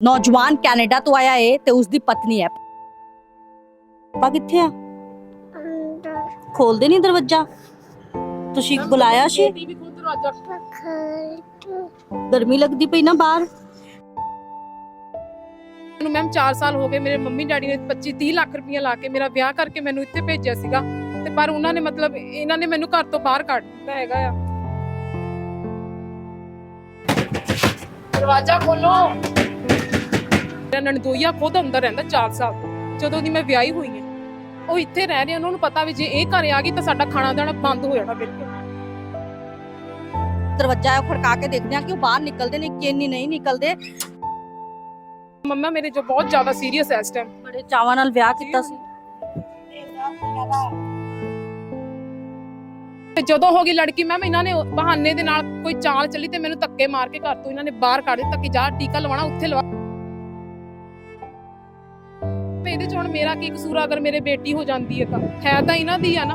ਨੌਜਵਾਨ ਕੈਨੇਡਾ ਤੋਂ ਆਇਆ ਏ ਤੇ ਉਸ ਦੀ ਪਤਨੀ ਹੈ ਪਾ ਕਿੱਥੇ ਆ ਅੰਦਰ ਖੋਲਦੇ ਨਹੀਂ ਦਰਵਾਜ਼ਾ ਤੁਸੀਂ ਬੁਲਾਇਆ ਸੀ ਟੀਵੀ ਖੋਲ ਦਰਵਾਜ਼ਾ ਪਖਲ ਗਰਮੀ ਲੱਗਦੀ ਪਈ ਨਾ ਬਾਹਰ ਮੈਨੂੰ ਮੈਮ 4 ਸਾਲ ਹੋ ਗਏ ਮੇਰੇ ਮੰਮੀ ਡੈਡੀ ਨੇ 25 30 ਲੱਖ ਰੁਪਈਆ ਲਾ ਕੇ ਮੇਰਾ ਵਿਆਹ ਕਰਕੇ ਮੈਨੂੰ ਇੱਥੇ ਭੇਜਿਆ ਸੀਗਾ ਤੇ ਪਰ ਉਹਨਾਂ ਨੇ ਮਤਲਬ ਇਹਨਾਂ ਨੇ ਮੈਨੂੰ ਘਰ ਤੋਂ ਬਾਹਰ ਕੱਢ ਦਿੱਤਾ ਹੈਗਾ ਆ ਦਰਵਾਜ਼ਾ ਖੋਲੋ ਮੇਰਾ ਨਣਦੋਈਆ ਖੁਦ ਅੰਦਰ ਰਹਿੰਦਾ 4 ਸਾਲ ਜਦੋਂ ਦੀ ਮੈਂ ਵਿਆਹੀ ਹੋਈ ਹਾਂ ਉਹ ਇੱਥੇ ਰਹਿ ਰਹੇ ਉਹਨਾਂ ਨੂੰ ਪਤਾ ਵੀ ਜੇ ਇਹ ਘਰੇ ਆ ਗਈ ਤਾਂ ਸਾਡਾ ਖਾਣਾ ਦਾਣਾ ਬੰਦ ਹੋ ਜਾਣਾ ਬਿਲਕੁਲ ਦਰਵਾਜ਼ਾ ਖੜਕਾ ਕੇ ਦੇਖਦੇ ਆ ਕਿ ਉਹ ਬਾਹਰ ਨਿਕਲਦੇ ਨੇ ਕਿ ਨਹੀਂ ਨਹੀਂ ਨਿਕਲਦੇ। ਮੰਮਾ ਮੇਰੇ ਜੋ ਬਹੁਤ ਜ਼ਿਆਦਾ ਸੀਰੀਅਸ ਹੈ ਇਸ ਟਾਈਮ ਬੜੇ ਚਾਵਾਂ ਨਾਲ ਵਿਆਹ ਕੀਤਾ ਸੀ। ਤੇ ਜਦੋਂ ਹੋ ਗਈ ਲੜਕੀ ਮੈਮ ਇਹਨਾਂ ਨੇ ਉਹ ਬਹਾਨੇ ਦੇ ਨਾਲ ਕੋਈ ਚਾਲ ਚੱਲੀ ਤੇ ਮੈਨੂੰ ਧੱਕੇ ਮਾਰ ਕੇ ਘਰ ਤੋਂ ਇਹਨਾਂ ਨੇ ਬਾਹਰ ਕੱਢ ਦਿੱਤਾ ਕਿ ਜਾ ਟੀਕਾ ਲਵਾਉਣਾ ਉੱਥੇ ਲਵਾ। ਤੇ ਇਹਦੇ ਚ ਹੁਣ ਮੇਰਾ ਕੀ ਕਸੂਰ ਆ? ਅਗਰ ਮੇਰੇ ਬੇਟੀ ਹੋ ਜਾਂਦੀ ਹੈ ਤਾਂ। ਹੈ ਤਾਂ ਇਹਨਾਂ ਦੀ ਆ ਨਾ।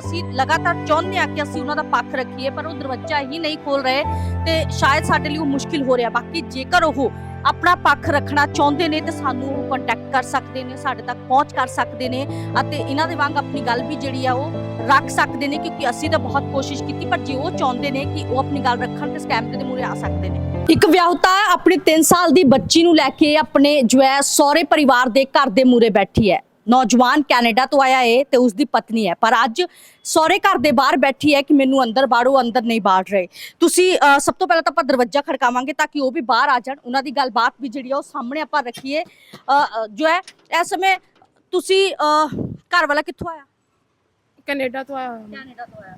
ਅਸੀਂ ਲਗਾਤਾਰ ਚਾਹੁੰਦੇ ਆ ਕਿ ਅਸੀਂ ਉਹਨਾਂ ਦਾ ਪੱਖ ਰੱਖੀਏ, ਪਰ ਉਹ ਦਰਵਾਜ਼ਾ ਹੀ ਨਹੀਂ ਖੋਲ ਰਹੇ ਤੇ ਸ਼ਾਇਦ ਸਾਡੇ ਲਈ ਉਹ ਮੁਸ਼ਕਿਲ ਹੋ ਰਿਹਾ। ਬਾਕੀ ਜੇਕਰ ਉਹ ਆਪਣਾ ਪੱਖ ਰੱਖਣਾ ਚਾਹੁੰਦੇ ਨੇ ਤੇ ਸਾਨੂੰ ਕੰਟੈਕਟ ਕਰ ਸਕਦੇ ਨੇ, ਸਾਡੇ ਤੱਕ ਪਹੁੰਚ ਕਰ ਸਕਦੇ ਨੇ ਅਤੇ ਇਹਨਾਂ ਦੇ ਵਾਂਗ ਆਪਣੀ ਗੱਲ ਵੀ ਜਿਹੜੀ ਆ ਉਹ ਰੱਖ ਸਕਦੇ ਨੇ ਕਿਉਂਕਿ ਅਸੀਂ ਤਾਂ ਬਹੁਤ ਕੋਸ਼ਿਸ਼ ਕੀਤੀ ਪਰ ਜੇ ਉਹ ਚਾਹੁੰਦੇ ਨੇ ਕਿ ਉਹ ਆਪਣੀ ਗੱਲ ਰੱਖਣ ਤੇ ਸਕੈਮ ਦੇ ਮੂਹਰੇ ਆ ਸਕਦੇ ਨੇ। ਇੱਕ ਵਿਆਹੁਤਾ ਆਪਣੀ 3 ਸਾਲ ਦੀ ਬੱਚੀ ਨੂੰ ਲੈ ਕੇ ਆਪਣੇ ਜੋ ਹੈ ਸਹੁਰੇ ਪਰਿਵਾਰ ਦੇ ਘਰ ਦੇ ਮੂਹਰੇ ਬੈਠੀ ਹੈ। ਨੌਜਵਾਨ ਕੈਨੇਡਾ ਤੋਂ ਆਇਆ ਏ ਤੇ ਉਸ ਦੀ ਪਤਨੀ ਹੈ। ਪਰ ਅੱਜ ਸਹੁਰੇ ਘਰ ਦੇ ਬਾਹਰ ਬੈਠੀ ਹੈ ਕਿ ਮੈਨੂੰ ਅੰਦਰ ਬਾੜੋ ਅੰਦਰ ਨਹੀਂ ਬਾੜ ਰਹੇ। ਤੁਸੀਂ ਸਭ ਤੋਂ ਪਹਿਲਾਂ ਤਾਂ ਆਪਾਂ ਦਰਵਾਜ਼ਾ ਖੜਕਾਵਾਂਗੇ ਤਾਂ ਕਿ ਉਹ ਵੀ ਬਾਹਰ ਆ ਜਾਣ। ਉਹਨਾਂ ਦੀ ਗੱਲਬਾਤ ਵੀ ਜਿਹੜੀ ਆ ਉਹ ਸਾਹਮਣੇ ਆਪਾਂ ਰੱਖੀਏ। ਜੋ ਹੈ ਇਸ ਸਮੇਂ ਤੁਸੀਂ ਘਰ ਵਾਲਾ ਕਿੱਥੋਂ ਆਇਆ? ਕੈਨੇਡਾ ਤੋਂ ਆਇਆ। ਹੋਇਆ। ਕੈਨੇਡਾ ਤੋਂ ਆਇਆ।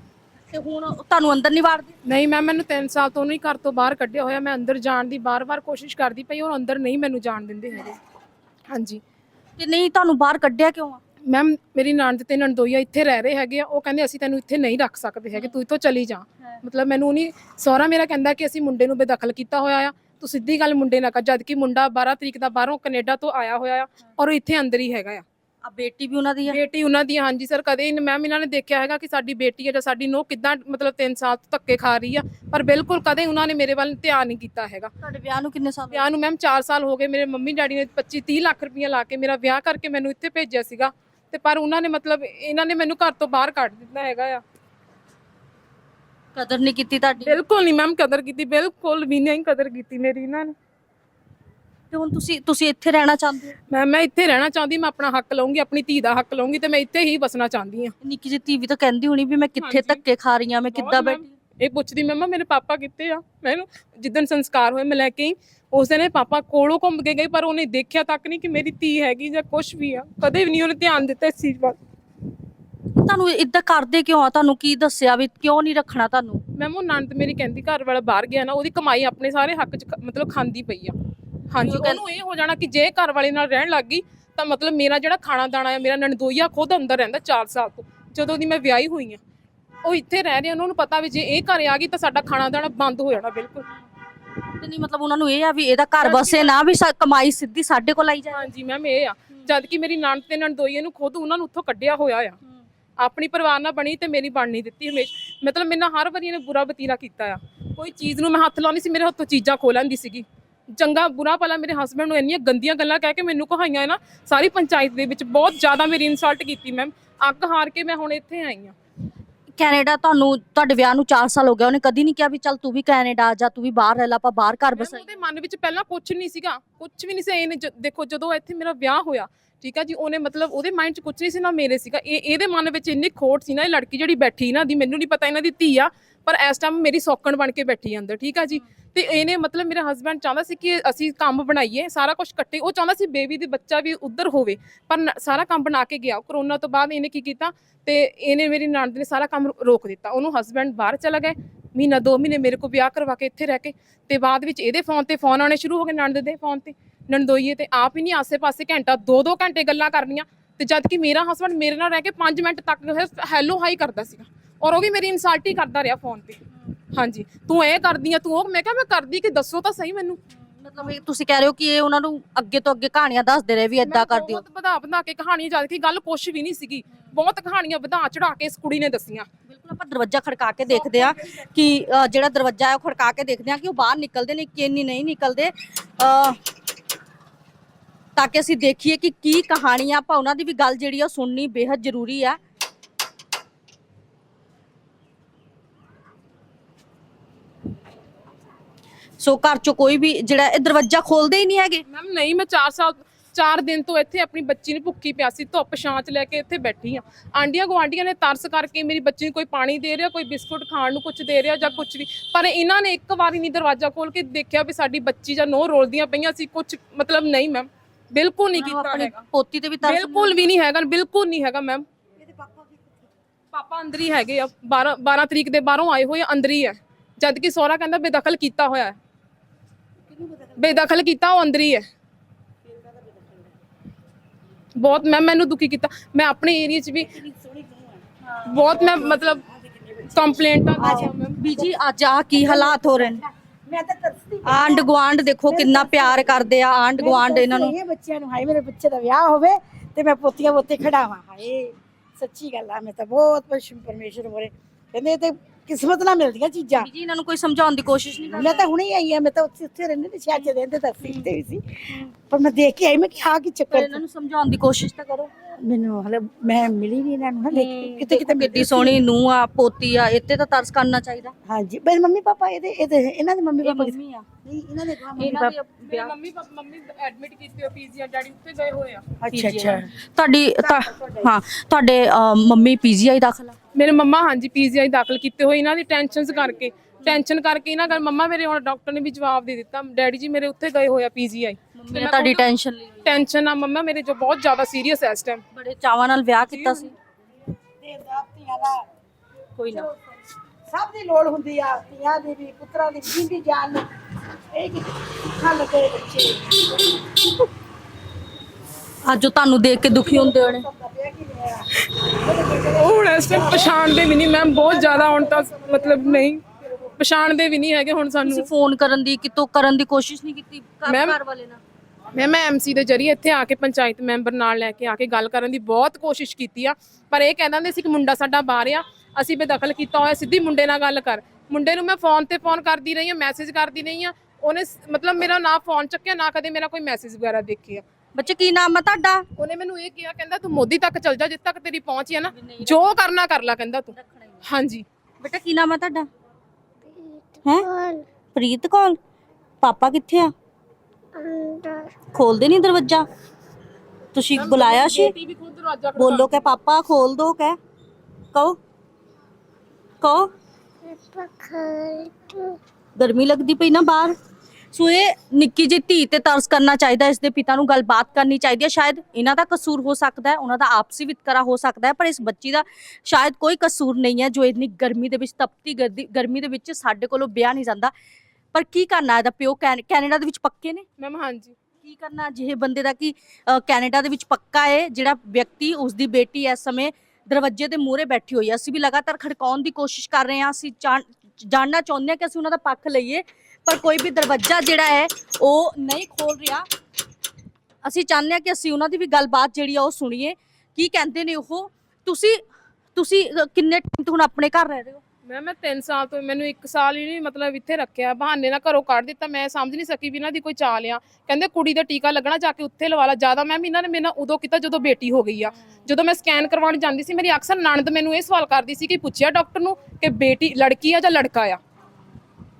ਤੇ ਹੁਣ ਤੁਹਾਨੂੰ ਅੰਦਰ ਨਹੀਂ ਵਾੜਦੇ ਨਹੀਂ ਮੈਮ ਮੈਨੂੰ 3 ਸਾਲ ਤੋਂ ਨਹੀਂ ਘਰ ਤੋਂ ਬਾਹਰ ਕੱਢਿਆ ਹੋਇਆ। ਮੈਂ ਅੰਦਰ ਜਾਣ ਦੀ ਬਾਰ-ਬਾਰ ਕੋਸ਼ਿਸ਼ ਕਰਦੀ ਪਈ ਉਹ ਅੰਦਰ ਨਹੀਂ ਮੈਨੂੰ ਜਾਣ ਦਿੰਦੇ ਹੈਗੇ। ਹਾਂਜੀ। ਤੇ ਨਹੀਂ ਤੁਹਾਨੂੰ ਬਾਹਰ ਕੱਢਿਆ ਕਿਉਂ ਆ? ਮੈਮ ਮੇਰੀ ਨਣਦ ਤੇ ਨਣਦੋਈਆ ਇੱਥੇ ਰਹਿ ਰਹੇ ਹੈਗੇ ਆ। ਉਹ ਕਹਿੰਦੇ ਅਸੀਂ ਤੈਨੂੰ ਇੱਥੇ ਨਹੀਂ ਰੱਖ ਸਕਦੇ ਹੈਗੇ ਤੂੰ ਇੱਥੋਂ ਚਲੀ ਜਾ। ਮਤਲਬ ਮੈਨੂੰ ਨਹੀਂ ਸਹੁਰਾ ਮੇਰਾ ਕਹਿੰਦਾ ਕਿ ਅਸੀਂ ਮੁੰਡੇ ਨੂੰ ਬੇਦਖਲ ਕੀਤਾ ਹੋਇਆ ਆ। ਤੂੰ ਸਿੱਧੀ ਗੱਲ ਮੁੰਡੇ ਨਾਲ ਕਰ ਜਦ ਕਿ ਮੁੰਡਾ 12 ਤਰੀਕ ਦਾ ਬਾਹਰੋਂ ਕੈਨੇਡਾ ਤੋਂ ਆਇਆ ਹੋਇਆ ਆ ਔਰ ਉਹ ਇੱਥੇ ਅੰਦਰ ਹੀ ਹੈਗਾ ਆ। ਆ ਬੇਟੀ ਵੀ ਉਹਨਾਂ ਦੀ ਆ? ਬੇਟੀ ਉਹਨਾਂ ਦੀ ਹਾਂਜੀ ਸਰ ਕਦੇ ਮੈਮ ਇਹਨਾਂ ਨੇ ਦੇਖਿਆ ਹੈਗਾ ਕਿ ਸਾਡੀ ਬੇਟੀ ਹੈ ਜਾਂ ਸਾਡੀ ਨੋ ਕਿਦਾਂ ਮਤਲਬ 3 ਸਾਲ ਤੋਂ ਧੱਕੇ ਖਾ ਰਹੀ ਆ ਪਰ ਬਿਲਕੁਲ ਕਦੇ ਉਹਨਾਂ ਨੇ ਮੇਰੇ ਵੱਲ ਧਿਆਨ ਨਹੀਂ ਕੀਤਾ ਹੈਗਾ। ਤੁਹਾਡੇ ਵਿਆਹ ਨੂੰ ਕਿੰਨੇ ਸਾਲ ਵਿਆਹ ਨੂੰ ਮੈਮ 4 ਸਾਲ ਹੋ ਗਏ ਮੇਰੇ ਮੰਮੀ ਡੈਡੀ ਨੇ 25 30 ਲੱਖ ਰੁਪਈਆ ਲਾ ਕੇ ਮੇਰਾ ਵਿਆਹ ਕਰਕੇ ਮੈਨੂੰ ਇੱਥੇ ਭੇਜਿਆ ਸੀਗਾ ਤੇ ਪਰ ਉਹਨਾਂ ਨੇ ਮਤਲਬ ਇਹਨਾਂ ਨੇ ਮੈਨੂੰ ਘਰ ਤੋਂ ਬਾਹਰ ਕੱਢ ਦਿੱਤਾ ਹੈਗਾ ਆ। ਕਦਰ ਨਹੀਂ ਕੀਤੀ ਤੁਹਾਡੀ? ਬਿਲਕੁਲ ਨਹੀਂ ਮੈਮ ਕਦਰ ਕੀਤੀ ਬਿਲਕੁਲ ਵੀ ਨਹੀਂ ਕਦਰ ਕੀਤੀ ਮੇਰੀ ਇਹਨਾਂ ਨੇ। ਤੇ ਹੁਣ ਤੁਸੀਂ ਤੁਸੀਂ ਇੱਥੇ ਰਹਿਣਾ ਚਾਹੁੰਦੇ ਹੋ? ਮੈਂ ਮੈਂ ਇੱਥੇ ਰਹਿਣਾ ਚਾਹੁੰਦੀ ਮੈਂ ਆਪਣਾ ਹੱਕ ਲਵਾਂਗੀ ਆਪਣੀ ਧੀ ਦਾ ਹੱਕ ਲਵਾਂਗੀ ਤੇ ਮੈਂ ਇੱਥੇ ਹੀ ਵਸਣਾ ਚਾਹੁੰਦੀ ਹਾਂ। ਨਿੱਕੀ ਜਿਹੀ ਧੀ ਵੀ ਤਾਂ ਕਹਿੰਦੀ ਹੋਣੀ ਵੀ ਮੈਂ ਕਿੱਥੇ ਹਾਂਜੀ। ਧੱਕੇ ਖਾ ਰਹੀ ਆ ਮੈਂ ਕਿੱਦਾਂ ਬੈਠੀ ਇਹ ਪੁੱਛਦੀ ਮੰਮਾ ਮੇਰੇ ਪਾਪਾ ਕਿੱਥੇ ਆ? ਮੈਨੂੰ ਜਿੱਦਣ ਸੰਸਕਾਰ ਹੋਏ ਮੈਂ ਲੈ ਕੇ ਆਈ ਉਸ ਦਿਨ ਇਹ ਪਾਪਾ ਕੋਲੋਂ ਘੁੰਮ ਕੇ ਗਈ ਪਰ ਉਹਨੇ ਦੇਖਿਆ ਤੱਕ ਨਹੀਂ ਕਿ ਮੇਰੀ ਧੀ ਹੈਗੀ ਜਾਂ ਕੁਝ ਵੀ ਆ। ਕਦੇ ਵੀ ਨਹੀਂ ਉਹਨੇ ਧਿਆਨ ਦਿੱਤਾ ਇਸ ਚੀਜ਼ ਵੱਲ। ਤੁਹਾਨੂੰ ਇਦਾਂ ਕਰਦੇ ਕਿਉਂ ਆ? ਤੁਹਾਨੂੰ ਕੀ ਦੱਸਿਆ ਵੀ ਕਿਉਂ ਨਹੀਂ ਰੱਖਣਾ ਤੁਹਾਨੂੰ? ਮੈਮ ਉਹ ਨੰਦ ਮੇਰੀ ਕਹਿੰਦੀ ਘਰ ਵਾਲਾ ਬਾਹਰ ਗਿਆ ਨਾ ਉਹਦੀ ਕਮਾਈ ਆਪਣੇ ਸਾਰੇ ਹੱਕ ਚ ਖ- ਮਤਲਬ ਖਾਂਦੀ ਪਈ ਆ। ਹਾਂਜੀ ਉਹਨੂੰ ਇਹ ਹੋ ਜਾਣਾ ਕਿ ਜੇ ਘਰ ਵਾਲੇ ਨਾਲ ਰਹਿਣ ਲੱਗ ਗਈ ਤਾਂ ਮਤਲਬ ਮੇਰਾ ਜਿਹੜਾ ਖਾਣਾ ਦਾਣਾ ਆ ਮੇਰਾ ਨਣਦੋਈਆ ਖੁਦ ਅੰਦਰ ਰਹਿੰਦਾ 4 ਸਾਲ ਤੋਂ। ਜਦੋਂ ਦੀ ਮੈਂ ਵਿਆਹੀ ਹੋਈ ਆ ਉਹ ਇੱਥੇ ਰਹਿ ਰਹੇ ਉਹਨਾਂ ਨੂੰ ਪਤਾ ਵੀ ਜੇ ਇਹ ਘਰੇ ਆ ਗਈ ਤਾਂ ਸਾਡਾ ਖਾਣਾ ਦਾਣਾ ਬੰਦ ਹੋ ਜਾਣਾ ਬਿਲਕੁਲ। ਤੇ ਨਹੀਂ ਮਤਲਬ ਉਹਨਾਂ ਨੂੰ ਇਹ ਆ ਵੀ ਇਹਦਾ ਘਰ ਬਸੇ ਨਾ ਵੀ ਸਾ- ਕਮਾਈ ਸਿੱਧੀ ਸਾਡੇ ਕੋਲ ਆਈ ਜਾਏ। ਹਾਂਜੀ ਮੈਮ ਇਹ ਆ। ਜਦ ਕਿ ਮੇਰੀ ਨਣਦ ਤੇ ਨਣਦੋਈਏ ਨੂੰ ਖੁਦ ਉਹਨਾਂ ਨੂੰ ਉੱਥੋਂ ਕੱਢਿਆ ਹੋਇਆ ਆ। ਆਪਣੀ ਪਰਿਵਾਰ ਨਾਲ ਬਣੀ ਤੇ ਮੇਰੀ ਬਣ ਨਹੀਂ ਦਿੱਤੀ ਹਮੇਸ਼। ਮਤਲਬ ਮੇਰੇ ਨਾਲ ਹਰ ਵਾਰੀ ਇਹਨੇ ਬੁਰਾ ਬਤੀਰਾ ਕੀਤਾ ਆ। ਕੋਈ ਚੀਜ਼ ਨੂੰ ਮੈਂ ਹੱਥ ਲਾਉਣੀ ਸੀ ਮੇਰੇ ਹੱਥੋਂ ਚੀਜ਼ਾਂ ਖੋਹ ਲੈਂਦੀ ਸੀਗੀ। ਚੰਗਾ ਬੁਰਾ ਭਲਾ ਮੇਰੇ ਹਸਬੰਡ ਨੂੰ ਇੰਨੀਆਂ ਗੰਦੀਆਂ ਗੱਲਾਂ ਕਹਿ ਕੇ ਮੈਨੂੰ ਕਹਾਈਆਂ ਨਾ ਸਾਰੀ ਪੰਚਾਇਤ ਦੇ ਵਿੱਚ ਬਹੁਤ ਜ਼ਿਆਦਾ ਮੇਰੀ ਇਨਸਲਟ ਕੀਤੀ ਮੈਮ ਅੱਗ ਹਾਰ ਕੇ ਮੈਂ ਹੁਣ ਇੱਥੇ ਆਈ ਆ ਕੈਨੇਡਾ ਤੁਹਾਨੂੰ ਤੁਹਾਡੇ ਵਿਆਹ ਨੂੰ 4 ਸਾਲ ਹੋ ਗਏ ਉਹਨੇ ਕਦੀ ਨਹੀਂ ਕਿਹਾ ਵੀ ਚੱਲ ਤੂੰ ਵੀ ਕੈਨੇਡਾ ਆ ਜਾ ਤੂੰ ਵੀ ਬਾਹਰ ਰਹਿ ਲਾ ਆਪਾਂ ਬਾਹਰ ਘਰ ਬਸਾਈ ਉਹਦੇ ਮਨ ਵਿੱਚ ਪਹਿਲਾਂ ਕੁਝ ਨਹੀਂ ਸੀਗਾ ਕੁਝ ਵੀ ਨਹੀਂ ਸੀ ਇਹਨੇ ਜ- ਦੇਖੋ ਜਦੋਂ ਇੱਥੇ ਮੇਰਾ ਵਿਆਹ ਹੋਇਆ ਠੀਕ ਆ ਜੀ, ਉਹਨੇ ਮਤਲਬ ਉਹਦੇ ਮਾਈਂਡ 'ਚ ਕੁਝ ਨਹੀਂ ਸੀ ਨਾ ਮੇਰੇ ਸੀਗਾ। ਇਹ, ਇਹਦੇ ਮਨ ਵਿੱਚ ਇੰਨੀ ਖੋਟ ਸੀ ਨਾ, ਇਹ ਲੜਕੀ ਜਿਹੜੀ ਬੈਠੀ ਨਾ ਦੀ, ਮੈਨੂੰ ਨਹੀਂ ਪਤਾ ਇਹਨਾਂ ਦੀ ਧੀ ਆ, ਪਰ ਇਸ ਟਾਈਮ ਮੇਰੀ ਸੌਕਣ ਬਣ ਕੇ ਬੈਠੀ ਅੰਦਰ, ਠੀਕ ਆ ਜੀ। ਤੇ ਇਹਨੇ ਮਤਲਬ ਮੇਰਾ ਹਸਬੰਡ ਚਾਹੁੰਦਾ ਸੀ ਕਿ ਅਸੀਂ ਕੰਮ ਬਣਾਈਏ, ਸਾਰਾ ਕੁਝ ਕੱਟੇ ਉਹ ਚਾਹੁੰਦਾ ਸੀ ਬੇਬੀ ਦੇ ਬੱਚਾ ਵੀ ਉੱਧਰ ਹੋਵੇ, ਪਰ ਨ- ਸਾਰਾ ਕੰਮ ਬਣਾ ਕੇ ਗਿਆ। ਕਰੋਨਾ ਤੋਂ ਬਾਅਦ ਇਹਨੇ ਕੀ ਕੀਤਾ, ਤੇ ਇਹਨੇ ਮੇਰੀ ਨਣਦ ਨੇ ਸਾਰਾ ਕੰਮ ਰੋ- ਰੋਕ ਦਿੱਤਾ। ਉਹਨੂੰ ਹਸਬੰਡ ਬਾਹਰ ਚਲਾ ਗਏ ਮਹੀਨਾ, ਦੋ ਮਹੀਨੇ ਮੇਰੇ ਕੋਲ ਵਿਆਹ ਕਰਵਾ ਕੇ ਇੱਥੇ ਰਹਿ ਕੇ, ਤੇ ਬਾਅਦ ਵਿੱਚ ਇਹਦੇ ਫੋਨ ਤੇ ਫੋਨ ਆਉਣੇ ਸ਼ੁਰੂ ਹੋ ਗਏ ਨਣਦ ਦੇ ਫੋਨ ਤੇ। ਨਣਦੋਈਏ ਤੇ ਆਪ ਹੀ ਨਹੀਂ ਆਸੇ-ਪਾਸੇ ਘੰਟਾ ਦੋ ਦੋ ਘੰਟੇ ਗੱਲਾਂ ਕਰਨੀਆਂ ਤੇ ਜਦ ਕਿ ਮੇਰਾ ਹਸਬੰਡ ਮੇਰੇ ਨਾਲ ਰਹਿ ਕੇ 5 ਮਿੰਟ ਤੱਕ ਹੈਲੋ ਹਾਈ ਕਰਦਾ ਸੀਗਾ ਔਰ ਉਹ ਵੀ ਮੇਰੀ ਇਨਸਲਟ ਹੀ ਕਰਦਾ ਰਿਹਾ ਫੋਨ ਤੇ। ਹਾਂਜੀ ਤੂੰ ਇਹ ਕਰਦੀ ਆ ਤੂੰ ਉਹ ਮੈਂ ਕਿਹਾ ਮੈਂ ਕਰਦੀ ਕਿ ਦੱਸੋ ਤਾਂ ਸਹੀ ਮੈਨੂੰ। ਮਤਲਬ ਇਹ ਤੁਸੀਂ ਕਹਿ ਰਹੇ ਹੋ ਕਿ ਇਹ ਉਹਨਾਂ ਨੂੰ ਅੱਗੇ ਤੋਂ ਅੱਗੇ ਕਹਾਣੀਆਂ ਦੱਸਦੇ ਰਹੇ ਵੀ ਇਦਾਂ ਕਰਦੀ ਹੋ ਬਹੁਤ ਵਧਾ ਵਧਾ ਕੇ ਕਹਾਣੀ ਜਦ ਕਿ ਗੱਲ ਕੁਛ ਵੀ ਨਹੀਂ ਸੀਗੀ। ਬਹੁਤ ਕਹਾਣੀਆਂ ਵਧਾ ਚੜਾ ਕੇ ਇਸ ਕੁੜੀ ਨੇ ਦੱਸੀਆਂ। ਬਿਲਕੁਲ ਆਪਾਂ ਦਰਵਾਜ਼ਾ ਖੜਕਾ ਕੇ ਦੇਖਦੇ ਆ ਕਿ ਜਿਹੜਾ ਦਰਵਾਜ਼ਾ ਹੈ ਉਹ ਖੜਕਾ ਕੇ ਦੇਖਦੇ ਆ ਕਿ ਉਹ ਬਾਹਰ ਨਿਕਲਦੇ ਨੇ ਕਿ ਨਹੀਂ ਨਹੀਂ ਨਿਕਲਦੇ। ਤਾਂ ਕਿ ਅਸੀਂ ਦੇਖੀਏ ਕਿ ਕੀ ਕਹਾਣੀ ਆ ਆਪਾਂ ਉਹਨਾਂ ਦੀ ਵੀ ਗੱਲ ਜਿਹੜੀ ਆ ਉਹ ਸੁਣਨੀ ਬੇहद ਜ਼ਰੂਰੀ ਆ। ਸੋ ਘਰ ਚੋਂ ਕੋਈ ਵੀ ਜਿਹੜਾ ਇਹ ਦਰਵਾਜ਼ਾ ਖੋਲਦੇ ਹੀ ਨਹੀਂ ਹੈਗੇ। ਮੈਮ, ਨਹੀਂ, ਮੈਂ 4 ਸਾਲ 4 ਦਿਨ ਤੋਂ ਇੱਥੇ ਆਪਣੀ ਬੱਚੀ ਨੂੰ ਭੁੱਖੀ ਪਿਆਸੀ ਧੁੱਪ ਛਾਂ ਲੈ ਕੇ ਇੱਥੇ ਬੈਠੀ ਆ ਆਂਡੀਆਂ ਗਵਾਂਡੀਆਂ ਨੇ ਤਰਸ ਕਰਕੇ ਮੇਰੀ ਬੱਚੀ ਨੂੰ ਕੋਈ ਪਾਣੀ ਦੇ ਰਿਹਾ, ਕੋਈ ਬਿਸਕੁਟ ਖਾਣ ਨੂੰ ਕੁਝ ਦੇ ਰਿਹਾ ਜਾਂ ਕੁਝ ਵੀ। ਪਰ ਇਹਨਾਂ ਨੇ ਇੱਕ ਵਾਰੀ ਨਹੀਂ ਦਰਵਾਜ਼ਾ ਖੋਲ ਕੇ ਦੇਖਿਆ ਵੀ ਸਾਡੀ ਬੱਚੀ ਜਾਂ ਨੋ ਰੋਲਦੀਆਂ ਪਈਆਂ ਸੀ ਕੁਝ ਮਤਲਬ ਨਹੀਂ, ਮੈਮ। ਬਿਲਕੁਲ ਨਹੀਂ ਕੀਤਾ ਆਪਣੀ ਹੈਗਾ। ਪੋਤੀ ਤੇ ਵੀ ਤਰਸ ਬਿਲਕੁਲ ਵੀ ਨਹੀਂ ਹੈਗਾ ਬਿਲਕੁਲ ਨਹੀਂ ਹੈਗਾ ਮੈਮ। ਪਾਪਾ ਅੰਦਰ ਹੀ ਹੈਗੇ ਆ। 12 12 ਤਰੀਕ ਦੇ ਬਾਹਰੋਂ ਆਏ ਹੋਏ ਆ ਅੰਦਰ ਹੀ ਹੈ ਜਦ ਕਿ ਸੋਹਰਾ ਕਹਿੰਦਾ ਬੇਦਖਲ ਕੀਤਾ ਹੋਇਆ ਹੈ। ਬੇਦਖਲ ਕੀਤਾ? ਉਹ ਅੰਦਰ ਹੀ ਹੈ। ਬਹੁਤ ਮੈਂ ਮੈਨੂੰ ਦੁਖੀ ਕੀਤਾ। ਮੈਂ ਆਪਣੇ ਏਰੀਆ 'ਚ ਵੀ ਬਹੁਤ ਮੈਂ ਮਤਲਬ ਕੰਪਲੇਂਟਾਂ ਮੈਮ। ਬੀਜੀ ਅੱਜ ਆ ਕੀ ਹਾਲਾਤ ਹੋ ਰਹੇ ਨੇ? ਮੈਂ ਤਾਂ ਤਰਸਦੀ ਆਂਡ ਗਵਾਂਡ ਦੇਖੋ ਕਿੰਨਾ ਪਿਆਰ ਕਰਦੇ ਆ ਆਂਡ ਗਵਾਂਡ ਇਹਨਾਂ ਨੂੰ। ਇਹ ਬੱਚਿਆਂ ਨੂੰ ਹਾਏ ਮੇਰੇ ਬੱਚੇ ਦਾ ਵਿਆਹ ਹੋਵੇ ਤੇ ਮੈਂ ਪੋਤੀਆਂ ਪੋਤੇ ਖੜਾਵਾਂ ਹਾਏ ਸੱਚੀ ਗੱਲ ਆ ਮੈਂ ਤਾਂ ਬਹੁਤ ਪਰਸ਼- ਪਰਮੇਸ਼ਰ ਮੋਰੇ। ਕਹਿੰਦੇ ਇਹ ਤੇ ਕਿਸਮਤ ਨਾਲ ਮਿਲਦੀਆਂ ਚੀਜ਼ਾਂ। ਬੀਜੀ ਇਹਨਾਂ ਨੂੰ ਕੋਈ ਸਮਝਾਉਣ ਦੀ ਕੋਸ਼ਿਸ਼ ਨਹੀਂ ਮੈਂ ਤਾਂ ਹੁਣੇ ਹੀ ਆਈ ਆ ਮੈਂ ਤਾਂ ਉੱਥੇ ਉੱਥੇ ਰਹਿੰਦੇ ਤੇ ਸ਼ਹਿਰ ਚ ਰਹਿੰਦੇ ਤਾਂ ਵੀ ਸੀ। ਪਰ ਮੈਂ ਦੇਖ ਕੇ ਆਈ ਮੈਂ ਕਿ ਆ ਕੀ ਪਰ ਚੱਕਰ ਇਹਨਾਂ ਨੂੰ ਸਮਝਾਉਣ ਦੀ ਕੋਸ਼ਿਸ਼ ਤਾਂ ਕਰੋ। ਮੈਨੂੰ ਹਲੇ ਮੈਂ ਮਿਲੀ ਨਹੀਂ ਇਹਨਾਂ ਨੂੰ ਹਲੇ। ਕਿਤੇ ਕਿਤੇ ਕਿੱਡੀ ਸੋਹਣੀ ਨੂੰ ਆ ਪੋਤੀ ਆ ਇੱਥੇ ਤਾਂ ਤਰਸ ਕਰਨਾ ਚਾਹੀਦਾ। ਹਾਂਜੀ ਮੇਰੇ ਮੰਮੀ ਪਾਪਾ ਇਹਦੇ ਇਹਦੇ ਇਹਨਾਂ ਦੇ ਮੰਮੀ ਪਾਪਾ ਮੰਮੀ ਆ। ਨਹੀਂ ਇਹਨਾਂ ਦੇ ਮੰਮੀ ਇਹਨਾਂ ਪਾਪਾ ਦੇ ਮੇਰੇ ਮੰਮੀ ਪਾਪਾ ਮੰਮੀ ਐਡਮਿਟ ਕੀਤੇ ਹੋ ਪੀਜ਼ੀਆ ਡੈਡੀ ਉੱਥੇ ਗਏ ਹੋਏ ਆ। ਅੱਛਾ ਅੱਛਾ। ਤੁਹਾਡੀ ਹਾਂ। ਤੁਹਾਡੇ ਮੰਮੀ ਪੀਜੀਆਈ ਦਾਖਲ ਆ? ਮੇਰੇ ਮੰਮਾ ਹਾਂਜੀ ਪੀਜੀਆਈ ਦਾਖਲ ਕੀਤੇ ਹੋਏ ਇਹਨਾਂ ਦੀ ਟੈਨਸ਼ਨਸ ਕਰਕੇ। ਟੈਨਸ਼ਨ ਕਰਕੇ ਇਹਨਾਂ ਗੱਲ ਮੰਮਾ ਮੇਰੇ ਹੁਣ ਡਾਕਟਰ ਨੇ ਵੀ ਜਵਾਬ ਦੇ ਦਿੱਤਾ। ਡੈਡੀ ਜੀ ਮੇਰੇ ਉੱਥੇ ਗਏ ਹੋਏ ਆ ਪੀਜੀਆਈ ਨੇ ਤੁਹਾਡੀ ਟੈਨਸ਼ਨ ਲਈ ਹੋਈ। ਟੈਨਸ਼ਨ ਆ ਮੰਮਾ ਮੇਰੇ ਜੋ ਬਹੁਤ ਜ਼ਿਆਦਾ ਸੀਰੀਅਸ ਹੈ ਇਸ ਟਾਈਮ ਬੜੇ ਚਾਵਾਂ ਨਾਲ ਵਿਆਹ ਕੀਤਾ ਸੀ। ਤੇ ਦਾਤੀਆਂ ਦਾ ਕੋਈ ਨਾ। ਸਭ ਦੀ ਲੋੜ ਹੁੰਦੀ ਆ ਧੀਆਂ ਦੀ ਵੀ ਪੁੱਤਰਾਂ ਦੀ ਵੀ ਜਿੰਦੀ ਜਾਨ ਨੂੰ। ਇਹ ਕਿ ਖਾ ਲੱਗੇ ਬੱਚੇ। ਅੱਜ ਉਹ ਤੁਹਾਨੂੰ ਦੇਖ ਕੇ ਦੁਖੀ ਹੁੰਦੇ ਹੋਣੇ। ਸਭ ਦਾ ਵਿਆਹ ਕੀ ਹੋਇਆ? ਉਹ ਹੁਣ ਇਸ ਟਾਈਮ ਪਛਾਣਦੇ ਵੀ ਨਹੀਂ ਮੈਮ ਬਹੁਤ ਜ਼ਿਆਦਾ ਹੁਣ ਤਾਂ ਮਤਲਬ ਨਹੀਂ ਪਛਾਣਦੇ ਵੀ ਨਹੀਂ ਹੈਗੇ ਹੁਣ ਤੁਸੀਂ ਸਾਨੂੰ ਫੋਨ ਕਰਨ ਦੀ ਕਿਤੋਂ ਕਰਨ ਦੀ ਕੋਸ਼ਿਸ਼ ਨਹੀਂ ਕੀਤੀ ਘਰ ਵਾਲੇ ਨਾਲ? ਮੈਂ ਮੈਂ ਐਮਸੀ ਦੇ ਜਰੀਏ ਇੱਥੇ ਆ ਕੇ ਪੰਚਾਇਤ ਮੈਂਬਰ ਨਾਲ ਲੈ ਕੇ ਆ ਕੇ ਗੱਲ ਕਰਨ ਦੀ ਬਹੁਤ ਕੋਸ਼ਿਸ਼ ਕੀਤੀ ਆ। ਪਰ ਇਹ ਕਹਿੰਦਾ ਹੁੰਦੇ ਸੀ ਕਿ ਮੁੰਡਾ ਸਾਡਾ ਬਾਹਰ ਆ ਅਸੀਂ ਬੇਦਖਲ ਕੀਤਾ ਹੋਇਆ ਸਿੱਧੀ ਮੁੰਡੇ ਨਾਲ ਗੱਲ ਕਰ। ਮੁੰਡੇ ਨੂੰ ਮੈਂ ਫੋਨ ਤੇ ਫੋਨ ਕਰਦੀ ਰਹੀ ਆ ਮੈਸੇਜ ਕਰਦੀ ਰਹੀ ਆ। ਉਹਨੇ ਮਤਲਬ ਮੇਰਾ ਨਾ ਫੋਨ ਚੱਕਿਆ ਨਾ ਕਦੇ ਮੇਰਾ ਕੋਈ ਮੈਸੇਜ ਵਗੈਰਾ ਦੇਖਿਆ। ਬੱਚੇ ਕੀ ਨਾਮ ਆ ਤੁਹਾਡਾ? ਉਹਨੇ ਮੈਨੂੰ ਇਹ ਕਿਹਾ ਕਹਿੰਦਾ ਤੂੰ ਮੋਦੀ ਤੱਕ ਚੱਲ ਜਾ ਜਿੱਥੇ ਤੱਕ ਤੇਰੀ ਪਹੁੰਚ ਹੈ ਨਾ ਜੋ ਕਰਨਾ ਕਰ ਲੈ ਕਹਿੰਦਾ ਤੂੰ। ਹਾਂਜੀ। ਬੇਟਾ ਕੀ ਨਾਮ ਆ ਤੁਹਾਡਾ? ਹੈ? ਕੋਲ ਪ੍ਰੀਤ ਕੌਰ? ਪਾਪਾ ਕਿੱਥੇ ਆ? ਅੰਦਰ। ਖੋਲਦੇ ਨਹੀਂ ਦਰਵਾਜ਼ਾ? ਤੁਸੀਂ ਬੁਲਾਇਆ ਸੀ? ਬੇਟੀ ਵੀ ਖੁਦ ਦਰਵਾਜ਼ਾ ਖੜਕਾ- ਬੋਲੋ ਕਿ ਪਾਪਾ ਖੋਲ ਦੋ ਕਹਿ। ਕਹੋ। ਕਹੋ ਪਖਲ ਗਰਮੀ ਲੱਗਦੀ ਪਈ ਨਾ ਬਾਹਰ। ਸੋ ਇਹ ਨਿੱਕੀ ਜਿਹੀ ਧੀ ਤੇ ਤਰਸ ਕਰਨਾ ਚਾਹੀਦਾ ਇਸ ਦੇ ਪਿਤਾ ਨੂੰ ਗੱਲਬਾਤ ਕਰਨੀ ਚਾਹੀਦੀ ਹੈ। ਸ਼ਾਇਦ ਇਹਨਾਂ ਦਾ ਕਸੂਰ ਹੋ ਸਕਦਾ ਹੈ ਉਹਨਾਂ ਦਾ ਆਪਸੀ ਵਿਤਕਰਾ ਹੋ ਸਕਦਾ ਹੈ ਪਰ ਇਸ ਬੱਚੀ ਦਾ ਸ਼ਾਇਦ ਕੋਈ ਕਸੂਰ ਨਹੀਂ ਹੈ ਜੋ ਇੰਨੀ ਗਰਮੀ ਦੇ ਵਿੱਚ ਤਪਤੀ ਗਰਦੀ- ਗਰਮੀ ਦੇ ਵਿੱਚ ਸਾਡੇ ਕੋਲੋਂ ਵਿਆਹ ਨਹੀਂ ਜਾਂਦਾ। ਪਰ ਕੀ ਕਰਨਾ ਇਹਦਾ ਪਿਓ? ਕੈਨ- ਕੈਨੇਡਾ ਦੇ ਵਿੱਚ ਪੱਕੇ ਨੇ? ਮੈਮ ਹਾਂਜੀ। ਕੀ ਕਰਨਾ ਜਿਹੇ ਬੰਦੇ ਦਾ ਕਿ ਅ, ਕੈਨੇਡਾ ਦੇ ਵਿੱਚ ਪੱਕਾ ਹੈ ਜਿਹੜਾ ਵਿਅਕਤੀ ਉਸ ਦੀ ਬੇਟੀ ਇਸ ਸਮੇਂ ਦਰਵਾਜ਼ੇ ਦੇ ਮੂਹਰੇ ਬੈਠੀ ਹੋਈ ਹੈ ਅਸੀਂ ਵੀ ਲਗਾਤਾਰ ਖੜਕਾਉਣ ਦੀ ਕੋਸ਼ਿਸ਼ ਕਰ ਰਹੇ ਹਾਂ। ਅਸੀਂ ਜਾਣ- ਜਾਣਨਾ ਚਾਹੁੰਦੇ ਹਾਂ ਕਿ ਅਸੀਂ ਉਹਨਾਂ ਦਾ ਪੱਖ ਲਈਏ ਪਰ ਕੋਈ ਵੀ ਦਰਵਾਜ਼ਾ ਜਿਹੜਾ ਹੈ ਉਹ ਨਹੀਂ ਖੋਲ ਰਿਹਾ। ਅਸੀਂ ਚਾਹੁੰਦੇ ਹਾਂ ਕਿ ਅਸੀਂ ਉਹਨਾਂ ਦੀ ਵੀ ਗੱਲਬਾਤ ਜਿਹੜੀ ਆ ਉਹ ਸੁਣੀਏ। ਕੀ ਕਹਿੰਦੇ ਨੇ ਉਹ? ਤੁਸੀਂ ਤੁਸੀਂ ਅ, ਕਿੰਨੇ ਟਾਈਮ ਤੋਂ ਹੁਣ ਆਪਣੇ ਘਰ ਰਹਿ ਰਹੇ ਹੋ? ਮੈਂ ਮੈਂ 3 ਸਾਲ ਤੋਂ, ਮੈਨੂੰ 1 ਸਾਲ ਹੀ ਨਹੀਂ ਮਤਲਬ ਇੱਥੇ ਰੱਖਿਆ। ਬਹਾਨੇ ਨਾਲ ਘਰੋਂ ਕੱਢ ਦਿੱਤਾ। ਮੈਂ ਸਮਝ ਨਹੀਂ ਸਕੀ ਵੀ ਇਹਨਾਂ ਦੀ ਕੋਈ ਚਾਲ ਆ ਕਹਿੰਦੇ ਕੁੜੀ ਦਾ ਟੀਕਾ ਲੱਗਣਾ ਜਾ ਕੇ ਉੱਥੇ ਲਵਾ ਲਾ। ਜ਼ਿਆਦਾ ਮੈਮ ਇਹਨਾਂ ਨੇ ਮੇਰੇ ਨਾਲ ਉਦੋਂ ਕੀਤਾ ਜਦੋਂ ਬੇਟੀ ਹੋ ਗਈ ਆ। ਜਦੋਂ ਮੈਂ ਸਕੈਨ ਕਰਵਾਉਣ ਜਾਂਦੀ ਸੀ, ਮੇਰੀ ਅਕਸਰ ਨਣਦ ਮੈਨੂੰ ਇਹ ਸਵਾਲ ਕਰਦੀ ਸੀ ਕਿ ਪੁੱਛਿਆ ਡਾਕਟਰ ਨੂੰ ਕਿ ਬੇਟੀ ਲੜਕੀ ਆ ਜਾਂ ਲੜਕਾ ਆ?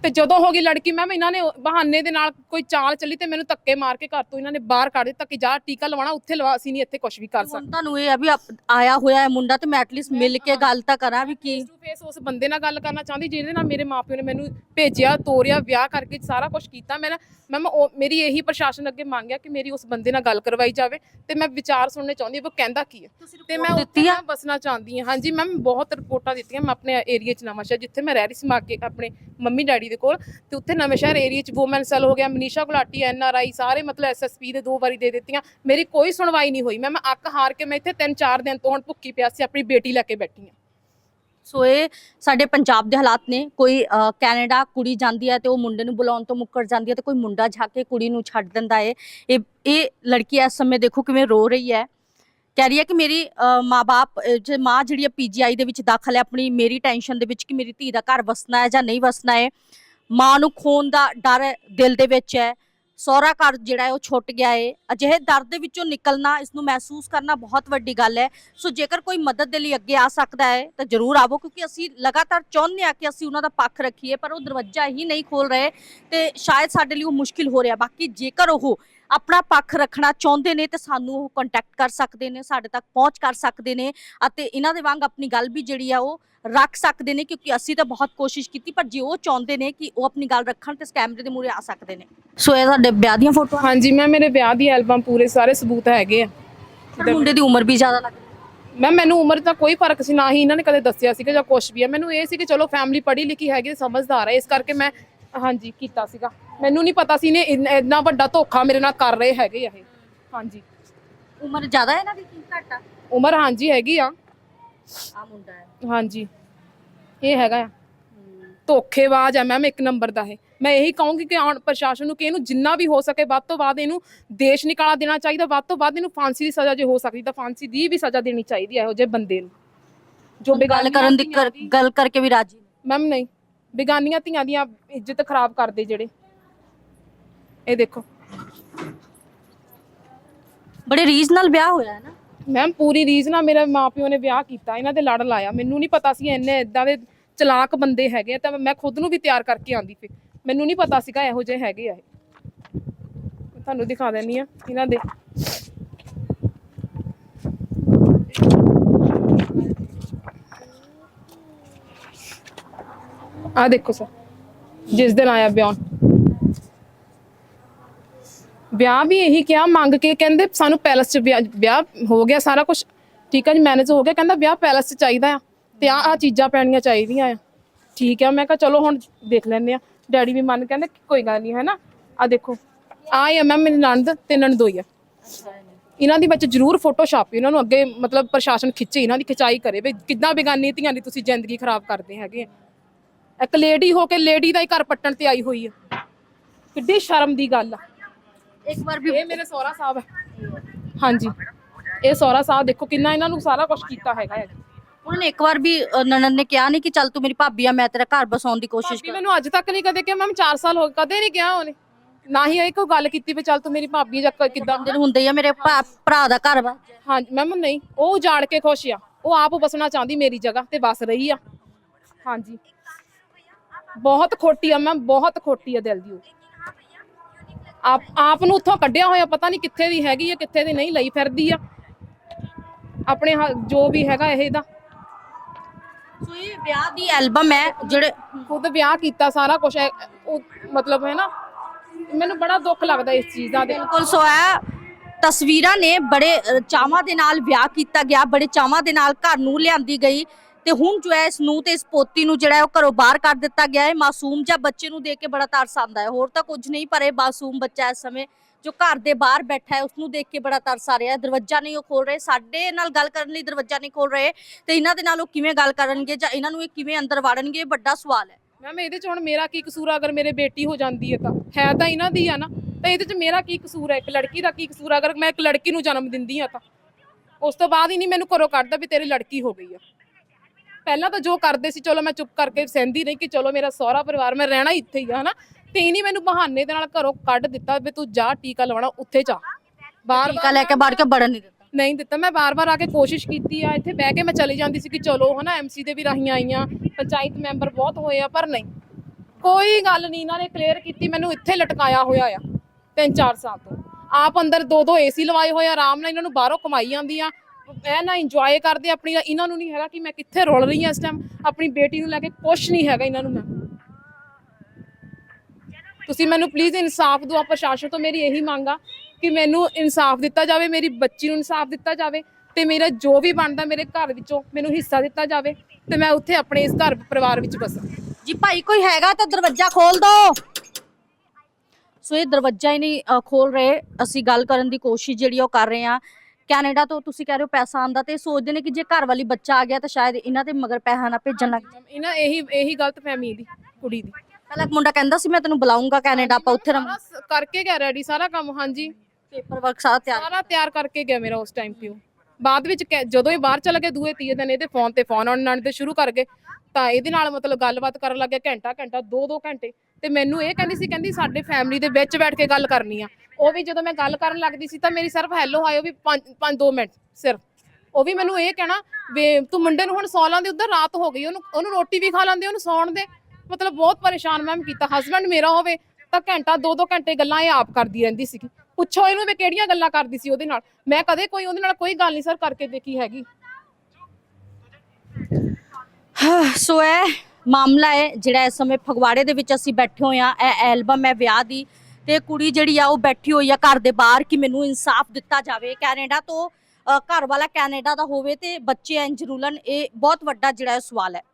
ਤੇ ਜਦੋਂ ਹੋ ਗਈ ਲੜਕੀ ਮੈਮ ਇਹਨਾਂ ਨੇ ਬਹਾਨੇ ਦੇ ਨਾਲ ਕੋਈ ਚਾਲ ਚੱਲੀ ਤੇ ਮੈਨੂੰ ਧੱਕੇ ਮਾਰ ਕੇ ਘਰ ਤੋਂ ਇਹਨਾਂ ਨੇ ਬਾਹਰ ਕੱਢ ਦਿੱਤਾ ਕਿ ਜਾ ਟੀਕਾ ਲਵਾਉਣਾ ਉੱਥੇ ਲਵਾ ਅਸੀਂ ਨਹੀਂ ਇੱਥੇ ਕੁਝ ਵੀ ਕਰ ਸਕਦੇ। ਤੁਹਾਨੂੰ ਇਹ ਆ ਵੀ ਆਪ- ਆਇਆ ਹੋਇਆ ਹੈ ਮੁੰਡਾ ਤੇ ਮੈਂ ਐਟਲੀਸਟ ਮਿਲ ਕੇ ਗੱਲ ਤਾਂ ਕਰਾਂ ਵੀ ਕੀ। ਫੇਸ ਟੂ ਫੇਸ ਉਸ ਬੰਦੇ ਨਾਲ ਗੱਲ ਕਰਨਾ ਚਾਹੁੰਦੀ ਜਿਹਦੇ ਨਾਲ ਮੇਰੇ ਮਾਪਿਓ ਨੇ ਮੈਨੂੰ ਭੇਜਿਆ ਤੋਰਿਆ ਵਿਆਹ ਕਰਕੇ ਸਾਰਾ ਕੁਝ ਕੀਤਾ। ਮੈਂ ਨਾ ਮੈਂ ਉਹ ਮੇਰੀ ਇਹੀ ਪ੍ਰਸ਼ਾਸਨ ਅੱਗੇ ਮੰਗਿਆ ਕਿ ਮੇਰੀ ਉਸ ਬੰਦੇ ਨਾਲ ਗੱਲ ਕਰਵਾਈ ਜਾਵੇ ਤੇ ਮੈਂ ਵਿਚਾਰ ਸੁਣਨੇ ਚਾਹੁੰਦੀ ਹਾਂ ਵੀ ਉਹ ਕਹਿੰਦਾ ਕੀ ਹੈ। ਤੇ ਮੈਂ ਦਿੱਤੀ ਆ? ਬਸਣਾ ਚਾਹੁੰਦੀ ਹਾਂ। ਹਾਂਜੀ ਮੈਮ ਬਹੁਤ ਰਿਪੋਰਟਾਂ ਦਿੱਤੀਆਂ। ਮੈਂ ਆਪਣੇ ਏਰੀਆ 'ਚ ਨਵਾਂ ਸ਼ਹਿਰ ਜਿੱਥੇ ਮੈਂ ਰਹਿ ਰਹੀ ਸੀ ਮੈਂ ਆਪਣੇ ਮੰਮੀ ਡੈਡੀ ਦੇ ਕੋਲ ਤੇ ਉੱਥੇ ਨਵੇਂ ਸ਼ਹਿਰ ਏਰੀਆ 'ਚ ਵੂਮਨ ਸੈਲ ਹੋ ਗਿਆ, Manisha Gulati N R I ਸਾਰੇ ਮਤਲਬ ਐਸਐਸਪੀ ਦੇ ਦੋ ਵਾਰੀ ਦੇ ਦਿੱਤੀਆਂ। ਮੇਰੀ ਕੋਈ ਸੁਣਵਾਈ ਨਹੀਂ ਹੋਈ। ਮੈਂ ਮੈਂ ਅੱਕ ਹਾਰ ਕੇ ਮੈਂ ਇੱਥੇ 3-4 ਦਿਨ ਤੋਂ ਹੁਣ ਭੁੱਖੀ ਪਿਆਸੀ ਆਪਣੀ ਬੇਟੀ ਲੈ ਕੇ ਬੈਠੀ ਹਾਂ। ਸੋ ਇਹ ਸਾਡੇ ਪੰਜਾਬ ਦੇ ਹਾਲਾਤ ਨੇ। ਕੋਈ ਕੈਨੇਡਾ ਕੁੜੀ ਜਾਂਦੀ ਹੈ ਤੇ ਉਹ ਮੁੰਡੇ ਨੂੰ ਬੁਲਾਉਣ ਤੋਂ ਮੁੱਕਰ ਜਾਂਦੀ ਹੈ ਤੇ ਕੋਈ ਮੁੰਡਾ ਜਾ ਕੇ ਕੁੜੀ ਨੂੰ ਛੱਡ ਦਿੰਦਾ ਹੈ। ਇਹ ਇਹ ਲੜਕੀ ਇਸ ਸਮੇਂ ਦੇਖੋ ਕਿਵੇਂ ਰੋ ਰਹੀ ਹੈ। ਕਹਿ ਰਹੀ ਹੈ ਕਿ ਮੇਰੀ ਅ, ਮਾਂ-ਬਾਪ ਅ, ਜੇ ਮਾਂ ਜਿਹੜੀ ਹੈ ਪੀਜੀਆਈ ਦੇ ਵਿੱਚ ਦਾਖਲ ਹੈ ਆਪਣੀ ਮੇਰੀ ਟੈਨਸ਼ਨ ਦੇ ਵਿੱਚ ਕਿ ਮੇਰੀ ਧੀ ਦਾ ਘਰ ਵਸਣਾ ਹੈ ਜਾਂ ਨਹੀਂ ਵਸਣਾ ਹੈ ਮਾਂ ਨੂੰ ਖੋਣ ਦਾ ਡਰ ਦਿਲ ਦੇ ਵਿੱਚ ਹੈ ਸਹੁਰਾ ਘਰ ਜਿਹੜਾ ਹੈ ਉਹ ਛੁੱਟ ਗਿਆ ਹੈ ਅਜਿਹੇ ਦਰਦ ਦੇ ਵਿੱਚੋਂ ਨਿਕਲਣਾ ਇਸ ਨੂੰ ਮਹਿਸੂਸ ਕਰਨਾ ਬਹੁਤ ਵੱਡੀ ਗੱਲ ਹੈ। ਸੋ ਜੇਕਰ ਕੋਈ ਮਦਦ ਦੇ ਲਈ ਅੱਗੇ ਆ ਸਕਦਾ ਹੈ, ਤਾਂ ਜ਼ਰੂਰ ਆਵੋ, ਕਿਉਂਕਿ ਅਸੀਂ ਲਗਾਤਾਰ ਚਾਹੁੰਦੇ ਹਾਂ ਕਿ ਅਸੀਂ ਉਹਨਾਂ ਦਾ ਪੱਖ ਰੱਖੀਏ, ਪਰ ਉਹ ਦਰਵਾਜ਼ਾ ਹੀ ਨਹੀਂ ਖੋਲ ਰਹੇ ਤੇ ਸ਼ਾਇਦ ਸਾਡੇ ਲਈ ਉਹ ਮੁਸ਼ਕਿਲ ਹੋ ਰਿਹਾ। ਬਾਕੀ ਜੇਕਰ ਉਹ ਆਪਣਾ ਪੱਖ ਰੱਖਣਾ ਚਾਹੁੰਦੇ ਨੇ, ਤੇ ਸਾਨੂੰ ਉਹ ਕੰਟੈਕਟ ਕਰ ਸਕਦੇ ਨੇ, ਸਾਡੇ ਤੱਕ ਪਹੁੰਚ ਕਰ ਸਕਦੇ ਨੇ ਅਤੇ ਇਹਨਾਂ ਦੇ ਵਾਂਗ ਆਪਣੀ ਗੱਲ ਵੀ ਜਿਹੜੀ ਆ ਉਹ ਰੱਖ ਸਕਦੇ ਨੇ ਕਿਉਂਕਿ ਅਸੀਂ ਤਾਂ ਬਹੁਤ ਕੋਸ਼ਿਸ਼ ਕੀਤੀ ਪਰ ਜੇ ਉਹ ਚਾਹੁੰਦੇ ਨੇ ਕਿ ਉਹ ਆਪਣੀ ਗੱਲ ਰੱਖਣ ਤੇ ਇਸ ਕੈਮਰੇ ਦੇ ਮੂਹਰੇ ਆ ਸਕਦੇ ਨੇ। ਸੋ ਇਹ ਸਾਡੇ ਵਿਆਹ ਦੀਆਂ ਫੋਟੋਆਂ? ਹਾਂਜੀ ਮੈਂ ਮੇਰੇ ਵਿਆਹ ਦੀ ਐਲਬਮ ਪੂਰੇ ਸਾਰੇ ਸਬੂਤ ਹੈਗੇ ਆ। ਪਰ ਮੁੰਡੇ ਦੀ ਉਮਰ ਵੀ ਜ਼ਿਆਦਾ ਲੱਗ ਰਹੀ ਮੈਂ ਮੈਨੂੰ ਉਮਰ ਦਾ ਕੋਈ ਫ਼ਰਕ ਸੀ ਨਾ ਹੀ ਇਹਨਾਂ ਨੇ ਕਦੇ ਦੱਸਿਆ ਸੀਗਾ ਜਾਂ ਕੁਝ ਵੀ ਆ। ਮੈਨੂੰ ਇਹ ਸੀ ਕਿ ਚਲੋ ਫੈਮਿਲੀ ਪੜ੍ਹੀ ਲਿਖੀ ਹੈਗੀ ਸਮਝਦਾਰ ਹੈ ਇਸ ਕਰਕੇ ਮੈਂ ਹਾਂਜੀ ਕੀਤਾ ਸੀਗਾ। ਮੈਨੂੰ ਨਹੀਂ ਪਤਾ ਸੀ ਨੇ ਇੰਨਾ ਵੱਡਾ ਧੋਖਾ ਮੇਰੇ ਨਾਲ ਕਰ ਰਹੇ ਹੈਗੇ ਆ ਇਹ। ਹਾਂਜੀ। ਉਮਰ ਜ਼ਿਆਦਾ ਹੈ ਇਹਨਾਂ ਦੀ ਕੀ ਘੱਟ ਆ? ਉਮਰ ਹਾਂਜੀ ਹੈਗੀ ਆ। ਆ ਮੁੰਡਾ ਹੈ। ਹਾਂਜੀ। ਇਹ ਹੈਗਾ ਆ। ਧੋਖੇਬਾਜ਼ ਹੈ ਮੈਮ ਇੱਕ ਨੰਬਰ ਦਾ ਇਹ। ਮੈਂ ਇਹੀ ਕਹੂੰਗੀ ਕਿ ਆਉਣ ਪ੍ਰਸ਼ਾਸਨ ਨੂੰ ਕਿ ਇਹਨੂੰ ਜਿੰਨਾ ਵੀ ਹੋ ਸਕੇ ਵੱਧ ਤੋਂ ਵੱਧ ਇਹਨੂੰ ਦੇਸ਼ ਨਿਕਾਲਾ ਦੇਣਾ ਚਾਹੀਦਾ ਵੱਧ ਤੋਂ ਵੱਧ ਇਹਨੂੰ ਫਾਂਸੀ ਦੀ ਸਜ਼ਾ ਜੇ ਹੋ ਸਕਦੀ ਤਾਂ ਫਾਂਸੀ ਦੀ ਵੀ ਸਜ਼ਾ ਦੇਣੀ ਚਾਹੀਦੀ ਹੈ ਇਹੋ ਜਿਹੇ ਬੰਦੇ ਨੂੰ। ਜੋ ਗੱਲ ਬੇਗਾਨੀਆਂ ਕਰਨ ਦੀ ਧੀਆਂ ਕਰ- ਗੱਲ ਕਰਕੇ ਵੀ ਰਾਜੀ ਨੇ। ਮੈਮ ਨਹੀਂ। ਬੇਗਾਨੀਆਂ ਧੀਆਂ ਦੀਆਂ ਇੱਜ਼ਤ ਖਰਾਬ ਕਰਦੇ ਜਿਹੜੇ। ਇਹ ਦੇਖੋ। ਬੜੇ ਨਾਲ ਵਿਆਹ ਹੋਇਆ ਹੈ ਨਾ। ਮੈਮ ਪੂਰੀ ਰੀਜ਼ ਨਾਲ ਮੇਰੇ ਮਾਪਿਓ ਨੇ ਵਿਆਹ ਕੀਤਾ, ਇਹਨਾਂ ਦੇ ਲੜ ਲਾਇਆ। ਮੈਨੂੰ ਨਹੀਂ ਪਤਾ ਸੀ ਇੰਨੇ ਇਦਾਂ ਦੇ ਚਲਾਕ ਬੰਦੇ ਹੈਗੇ ਆ, ਤਾਂ ਮੈਂ ਖੁਦ ਨੂੰ ਵੀ ਤਿਆਰ ਕਰਕੇ ਆਂਦੀ ਫਿਰ। ਮੈਨੂੰ ਨਹੀਂ ਪਤਾ ਸੀਗਾ ਇਹੋ ਜਿਹੇ ਹੈਗੇ ਆ ਇਹ। ਮੈਂ ਤੁਹਾਨੂੰ ਦਿਖਾ ਦਿੰਨੀ ਆ ਇਹਨਾਂ ਦੇ। ਆ ਦੇਖੋ ਸਰ, ਜਿਸ ਦਿਨ ਆਇਆ ਵਿਆਹ ਵਿਆਹ ਵੀ ਇਹੀ ਕਿਹਾ, ਮੰਗ ਕੇ ਕਹਿੰਦੇ ਸਾਨੂੰ ਪੈਲਸ 'ਚ ਵਿਆਹ ਵਿਆਹ ਹੋ ਗਿਆ ਸਾਰਾ ਕੁਝ ਠੀਕ ਆ ਜੀ, ਮੈਨੇਜ ਹੋ ਗਿਆ, ਕਹਿੰਦਾ ਵਿਆਹ ਪੈਲਸ 'ਚ ਚਾਹੀਦਾ ਆ ਤੇ ਆ ਆ ਚੀਜ਼ਾਂ ਪੈਣੀਆਂ ਚਾਹੀਦੀਆਂ ਆ। ਠੀਕ ਆ, ਮੈਂ ਕਿਹਾ ਚਲੋ ਹੁਣ ਦੇਖ ਲੈਂਦੇ ਆ। ਡੈਡੀ ਵੀ ਮੰਨ ਕਹਿੰਦੇ ਕੋਈ ਗੱਲ ਨਹੀਂ ਹੈ ਨਾ ਆ ਦੇਖੋ, ਆ ਆ ਮੈਂ ਮੇਰੀ ਨਣਦ ਤੇ ਨਣਦੋਈ ਆ। ਇਹਨਾਂ ਦੀ ਵਿੱਚ ਜ਼ਰੂਰ ਫੋਟੋ ਛਾਪੀ ਇਹਨਾਂ ਨੂੰ ਅੱਗੇ ਮਤਲਬ ਪ੍ਰਸ਼ਾਸਨ ਖਿੱਚੇ, ਇਹਨਾਂ ਦੀ ਖਿਚਾਈ ਕਰੇ ਵੀ ਕਿੱਦਾਂ ਬੇਗਾਨੀ ਧੀਆਂ ਦੀ ਤੁਸੀਂ ਜ਼ਿੰਦਗੀ ਖਰਾਬ ਕਰਦੇ ਹੈਗੇ ਆ। ਇੱਕ ਲੇਡੀ ਹੋ ਕੇ ਲੇਡੀ ਦਾ ਹੀ ਘਰ ਪੱਟਣ ਤੇ ਆਈ ਹੋਈ ਆ। ਕਿੱਡੀ ਸ਼ਰਮ ਦੀ ਗੱਲ ਆ। ਇੱਕ ਵਾਰ ਵੀ ਇਹ ਮੇਰੇ ਸਹੁਰਾ ਸਾਹਿਬ ਹੈ। ਹਾਂਜੀ। ਇਹ ਸਹੁਰਾ ਸਾਹਿਬ ਦੇਖੋ ਕਿੰਨਾ ਇਹਨਾਂ ਨੂੰ ਸਾਰਾ ਕੁਝ ਕੀਤਾ ਹੈਗਾ ਹੈ। ਉਹਨਾਂ ਨੇ ਇੱਕ ਵਾਰ ਵੀ ਨਣਦ ਨੇ ਕਿਹਾ ਨਹੀਂ ਕਿ ਚੱਲ ਤੂੰ ਮੇਰੀ ਭਾਬੀ ਆ ਮੈਂ ਤੇਰਾ ਘਰ ਬਸਾਉਣ ਦੀ ਕੋਸ਼ਿਸ਼ ਕਰ। ਮੈਨੂੰ ਅੱਜ ਤੱਕ ਨਹੀਂ ਕਦੇ ਕਿਹਾ ਮੈਂ 4 ਸਾਲ ਹੋ ਗਏ ਕਦੇ ਨਹੀਂ ਕਿਹਾ ਉਹਨੇ। ਨਾ ਹੀ ਇਹ ਕੋਈ ਗੱਲ ਕੀਤੀ ਵੀ ਚੱਲ ਤੂੰ ਮੇਰੀ ਭਾਬੀ ਜਾਂ ਕਿੱਦਾਂ। ਹੁੰਦੇ ਆ ਮੇਰੇ ਭਰਾ ਦਾ ਘਰ ਵਾ। ਹਾਂਜੀ ਮੈਮ ਨਹੀਂ ਉਹ ਉਜਾੜ ਕੇ ਖੁਸ਼ ਆ। ਉਹ ਆਪ ਬਸਣਾ ਚਾਹੁੰਦੀ ਮੇਰੀ ਜਗ੍ਹਾ ਤੇ ਬਸ ਰਹੀ ਆ। ਹਾਂਜੀ। ਬਹੁਤ ਖੋਟੀ ਆ ਮੈਮ ਬਹੁਤ ਖੋਟੀ ਆ ਦਿਲ ਦੀ ਉਹ। ਆਪ ਆਪ ਨੂੰ ਉੱਥੋਂ ਕੱਢਿਆ ਹੋਇਆ ਪਤਾ ਨਹੀਂ ਕਿੱਥੇ ਦੀ ਹੈਗੀ ਆ ਕਿੱਥੇ ਦੀ ਨਹੀਂ ਲਈ ਫਿਰਦੀ ਆ। ਆਪਣੇ ਹ- ਜੋ ਵੀ ਹੈਗਾ ਇਹ ਇਹਦਾ। ਸੋ ਇਹ ਵਿਆਹ ਦੀ ਐਲਬਮ ਹੈ ਜਿਹੜੇ ਖੁਦ ਵਿਆਹ ਕੀਤਾ ਸਾਰਾ ਕੁਝ ਉਹ ਮਤਲਬ ਹੈ ਨਾ ਮੈਨੂੰ ਬੜਾ ਦੁੱਖ ਲੱਗਦਾ ਇਸ ਚੀਜ਼ ਦਾ ਬਿਲਕੁਲ ਸੋ ਹੈ ਤਸਵੀਰਾਂ ਨੇ ਬੜੇ ਅ, ਚਾਵਾਂ ਦੇ ਨਾਲ ਵਿਆਹ ਕੀਤਾ ਗਿਆ ਬੜੇ ਚਾਵਾਂ ਦੇ ਨਾਲ ਘਰ ਨੂੰ ਲਿਆਂਦੀ ਗਈ। ਤੇ ਹੁਣ ਜੋ ਹੈ ਇਸ ਨੂੰ ਤੇ ਇਸ ਪੋਤੀ ਨੂੰ ਜਿਹੜਾ ਉਹ ਘਰੋਂ ਬਾਹਰ ਕਰ ਦਿੱਤਾ ਗਿਆ ਹੈ। ਮਾਸੂਮ ਜਿਹਾ ਬੱਚੇ ਨੂੰ ਦੇਖ ਕੇ ਬੜਾ ਤਰਸ ਆਉਂਦਾ ਹੈ। ਹੋਰ ਤਾਂ ਕੁਝ ਨਹੀਂ, ਪਰ ਇਹ ਮਾਸੂਮ ਬੱਚਾ ਇਸ ਸਮੇਂ ਜੋ ਘਰ ਦੇ ਬਾਹਰ ਬੈਠਾ ਹੈ ਉਸ ਨੂੰ ਦੇਖ ਕੇ ਬੜਾ ਤਰਸ ਆ ਰਿਹਾ ਹੈ। ਦਰਵਾਜ਼ਾ ਨਹੀਂ ਉਹ ਖੋਲ ਰਹੇ। ਸਾਡੇ ਨਾਲ ਗੱਲ ਕਰਨ ਲਈ ਦਰਵਾਜ਼ਾ ਨਹੀਂ ਖੋਲ ਰਹੇ। ਤੇ ਇਹਨਾਂ ਦੇ ਨਾਲ ਉਹ ਕਿਵੇਂ ਗੱਲ ਕਰਨਗੇ ਜਾਂ ਇਹਨਾਂ ਨੂੰ ਇਹ ਕਿਵੇਂ ਅੰਦਰ ਵਾੜਨਗੇ, ਇਹ ਵੱਡਾ ਸਵਾਲ ਹੈ। ਮੈਮ, ਇਹਦੇ ਚ ਹੁਣ ਮੇਰਾ ਕੀ ਕਸੂਰ ਆ? ਅਗਰ ਮੇਰੇ ਬੇਟੀ ਹੋ ਜਾਂਦੀ ਹੈ ਤਾਂ। ਹੈ ਤਾਂ ਇਹਨਾਂ ਦੀ ਆ ਨਾ। ਤਾਂ ਇਹਦੇ ਚ ਮੇਰਾ ਕੀ ਕਸੂਰ ਹੈ? ਇੱਕ ਲੜਕੀ ਦਾ ਕੀ ਕਸੂਰ ਆ? ਅਗਰ ਮੈਂ ਇੱਕ ਲੜਕੀ ਨੂੰ ਜਨਮ ਦਿੰਦੀ ਆ ਤਾਂ। ਉਸ ਤੋਂ ਬਾਅਦ ਹੀ ਨਹੀਂ ਮੈਨੂੰ ਘਰੋਂ ਕੱਢਦਾ ਵੀ ਤੇਰੀ ਲੜਕੀ ਹੋ ਗਈ ਆ। ਪਹਿਲਾਂ ਤਾਂ ਜੋ ਕਰਦੇ ਸੀ ਚਲੋ ਮੈਂ ਚੁੱਪ ਕਰਕੇ ਸਹਿੰਦੀ ਰਹੀ ਕਿ ਚਲੋ ਮੇਰਾ ਸਹੁਰਾ ਪਰਿਵਾਰ ਮੈਂ ਰਹਿਣਾ ਇੱਥੇ ਹੀ ਆ ਹਨਾ? ਤੇ ਇਹਨੇ ਮੈਨੂੰ ਬਹਾਨੇ ਦੇ ਨਾਲ ਘਰੋਂ ਕੱਢ ਦਿੱਤਾ ਵੀ ਤੂੰ ਜਾ ਟੀਕਾ ਲਵਾਉਣਾ ਉੱਥੇ ਜਾ। ਬਾਰ ਟੀਕਾ ਲੈ ਕੇ ਬਾੜ ਕੇ ਬੜਨ ਨਹੀਂ ਦਿੱਤਾ? ਨਹੀਂ ਦਿੱਤਾ। ਮੈਂ ਬਾਰ-ਬਾਰ ਆ ਕੇ ਕੋਸ਼ਿਸ਼ ਕੀਤੀ ਆ ਇੱਥੇ ਬਹਿ ਕੇ ਮੈਂ ਚਲੀ ਜਾਂਦੀ ਸੀ ਕਿ ਚਲੋ ਹਨਾ ਐਮਸੀ ਦੇ ਵੀ ਰਾਹੀਆਂ ਆਈਆਂ ਪੰਚਾਇਤ ਮੈਂਬਰ ਬਹੁਤ ਹੋਏ ਆ ਪਰ ਨਹੀਂ। ਕੋਈ ਗੱਲ ਨਹੀਂ ਇਹਨਾਂ ਨੇ ਕਲੀਅਰ ਕੀਤੀ ਮੈਨੂੰ ਇੱਥੇ ਲਟਕਾਇਆ ਹੋਇਆ ਆ ਤਿੰਨ ਚਾਰ ਸਾਲ ਤੋਂ। ਆਪ ਅੰਦਰ ਦੋ ਦੋ ਏਸੀ ਲਵਾਏ ਹੋਏ ਆ ਆਰਾਮ ਨਾਲ ਇਹਨਾਂ ਨੂੰ ਬਾਹਰੋਂ ਕਮਾਈ ਜਾਂਦੀ ਆ ਐ ਨਾ ਇੰਜੋਏ ਕਰਦੇ ਆਪਣੀ ਇਹਨਾਂ ਨੂੰ ਨਹੀਂ ਹੈਗਾ ਕਿ ਮੈਂ ਕਿੱਥੇ ਰੁਲ ਰਹੀ ਆ ਇਸ ਟਾਈਮ ਆਪਣੀ ਬੇਟੀ ਨੂੰ ਲੈ ਕੇ ਕੁਛ ਨਹੀਂ ਹੈਗਾ ਇਹਨਾਂ ਨੂੰ ਮੈਂ। ਤੁਸੀਂ ਮੈਨੂੰ ਪਲੀਜ਼ ਇਨਸਾਫ ਦਿਓ ਪ੍ਰਸ਼ਾਸਨ ਤੋਂ ਮੇਰੀ ਇਹੀ ਮੰਗ ਆ ਕਿ ਮੈਨੂੰ ਇਨਸਾਫ ਦਿੱਤਾ ਜਾਵੇ ਮੇਰੀ ਬੱਚੀ ਨੂੰ ਇਨਸਾਫ ਦਿੱਤਾ ਜਾਵੇ ਤੇ ਮੇਰਾ ਜੋ ਵੀ ਬਣਦਾ ਮੇਰੇ ਘਰ ਵਿੱਚੋਂ ਮੈਨੂੰ ਹਿੱਸਾ ਦਿੱਤਾ ਜਾਵੇ ਤੇ ਮੈਂ ਉੱਥੇ ਆਪਣੇ ਇਸ ਘਰ ਪਰਿਵਾਰ ਵਿੱਚ ਬਸਾਂ ਜੀ ਭਾਈ ਕੋਈ ਹੈਗਾ ਤਾਂ ਦਰਵਾਜ਼ਾ ਖੋਲ ਦੋ। ਸੋ ਇਹ ਦਰਵਾਜ਼ਾ ਹੀ ਨਹੀਂ ਖੋਲ ਰਹੇ। ਅਸੀਂ ਗੱਲ ਕਰਨ ਦੀ ਕੋਸ਼ਿਸ਼ ਜਿਹੜੀ ਉਹ ਕਰ ਰਹੇ ਆ ਕੈਨੇਡਾ ਤੋਂ ਤੁਸੀਂ ਕਹਿ ਰਹੇ ਹੋ ਪੈਸਾ ਆਂਦਾ ਤੇ ਸੋਚਦੇ ਨੇ ਕਿ ਜੇ ਘਰ ਵਾਲੀ ਬੱਚਾ ਆ ਗਿਆ ਤਾਂ ਸ਼ਾਇਦ ਇਹਨਾਂ ਦੇ ਮਗਰ ਪੈਸਾ ਨਾ ਭੇਜਣ ਲੱਗ ਜਾਣ। ਇਹਨਾਂ ਇਹੀ ਇਹੀ ਗਲਤ ਫਹਿਮੀ ਦੀ ਕੁੜੀ ਦੀ। ਪਹਿਲਾਂ ਇੱਕ ਮੁੰਡਾ ਕਹਿੰਦਾ ਸੀ ਮੈਂ ਤੈਨੂੰ ਬੁਲਾਉਂਗਾ ਕੈਨੇਡਾ ਆਪਾਂ ਉੱਥੇ ਰਵਾਂ ਸਾਰਾ ਸ- ਕਰਕੇ ਗਿਆ ਰੈਡੀ ਸਾਰਾ ਕੰਮ ਹਾਂਜੀ। ਪੇਪਰ ਵਰਕ ਸਾਰਾ ਤਿਆਰ ਸਾਰਾ ਤਿਆਰ ਕਰਕੇ ਗਿਆ ਮੇਰਾ ਉਸ ਟਾਈਮ ਉਹ। ਬਾਅਦ ਵਿੱਚ ਕਹਿ- ਜਦੋਂ ਇਹ ਬਾਹਰ ਚਲਾ ਗਿਆ ਦੂਏ ਤੀਏ ਦਿਨ ਇਹਦੇ ਫੋਨ ਤੇ ਫੋਨ ਆਉਣ ਤੇ ਸ਼ੁਰੂ ਕਰ ਗਏ। ਤਾਂ ਇਹਦੇ ਨਾਲ ਮਤਲਬ ਗੱਲਬਾਤ ਕਰਨ ਲੱਗੇ ਘੰਟਾ ਘੰਟਾ ਦੋ ਦੋ ਘੰਟੇ। ਤੇ ਮੈਨੂੰ ਇਹ ਕਹਿੰਦੀ ਸੀ, ਕਹਿੰਦੀ ਸਾਡੇ ਫੈਮਿਲੀ ਦੇ ਵਿੱਚ ਬੈਠ ਕੇ ਗੱਲ ਕਰਨੀ ਆ। ਉਹ ਵੀ ਜਦੋਂ ਮੈਂ ਗੱਲ ਕਰਨ ਲੱਗਦੀ ਸੀ ਤਾਂ ਮੇਰੀ ਸਿਰਫ ਹੈਲੋ ਹਾਏ ਵੀ 5 5 2 ਮਿੰਟ ਸਿਰਫ। ਉਹ ਵੀ ਮੈਨੂੰ ਇਹ ਕਹਿਣਾ ਵੀ ਤੂੰ ਮੁੰਡੇ ਨੂੰ ਹੁਣ ਸੌ ਲਾਂਦੇ ਉਧਰ ਰਾਤ ਹੋ ਗਈ, ਉਹਨੂੰ ਉਹਨੂੰ ਰੋਟੀ ਵੀ ਖਾ ਲਾਂਦੇ ਉਹਨੂੰ ਸੌਣ ਦੇ। ਮਤਲਬ ਬਹੁਤ ਪਰੇਸ਼ਾਨ ਮੈਮ ਕੀਤਾ। ਹਸਬੰਡ ਮੇਰਾ ਹੋਵੇ ਤਾਂ ਘੰਟਾ, ਦੋ ਦੋ ਘੰਟੇ ਗੱਲਾਂ ਇਹ ਆਪ ਕਰਦੀ ਰਹਿੰਦੀ ਸੀਗੀ। ਪੁੱਛੋ ਇਹਨੂੰ ਵੀ ਕਿਹੜੀਆਂ ਗੱਲਾਂ ਕਰਦੀ ਸੀ ਉਹਦੇ ਨਾਲ। ਮੈਂ ਕਦੇ ਕੋਈ, ਉਹਦੇ ਨਾਲ ਕੋਈ ਗੱਲ ਨਹੀਂ ਸਰ ਕਰਕੇ ਦੇਖੀ ਹੈਗੀ। ਸੋ ਇਹ ਮਾਮਲਾ ਹੈ ਜਿਹੜਾ ਇਸ ਸਮੇਂ ਫਗਵਾੜੇ ਦੇ ਵਿੱਚ ਅਸੀਂ ਬੈਠੇ ਹੋਏ ਆ ਇਹ ਐਲਬਮ ਹੈ ਵਿਆਹ ਦੀ ਤੇ ਕੁੜੀ ਜਿਹੜੀ ਆ ਉਹ ਬੈਠੀ ਹੋਈ ਆ ਘਰ ਦੇ ਬਾਹਰ ਕਿ ਮੈਨੂੰ ਇਨਸਾਫ ਦਿੱਤਾ ਜਾਵੇ ਕੈਨੇਡਾ ਤੋਂ ਅ, ਘਰ ਵਾਲਾ ਕੈਨੇਡਾ ਦਾ ਹੋਵੇ ਤੇ ਬੱਚੇ ਇੰਜ ਰੁਲਣ ਇਹ ਬਹੁਤ ਵੱਡਾ ਜਿਹੜਾ ਹੈ ਸਵਾਲ ਹੈ।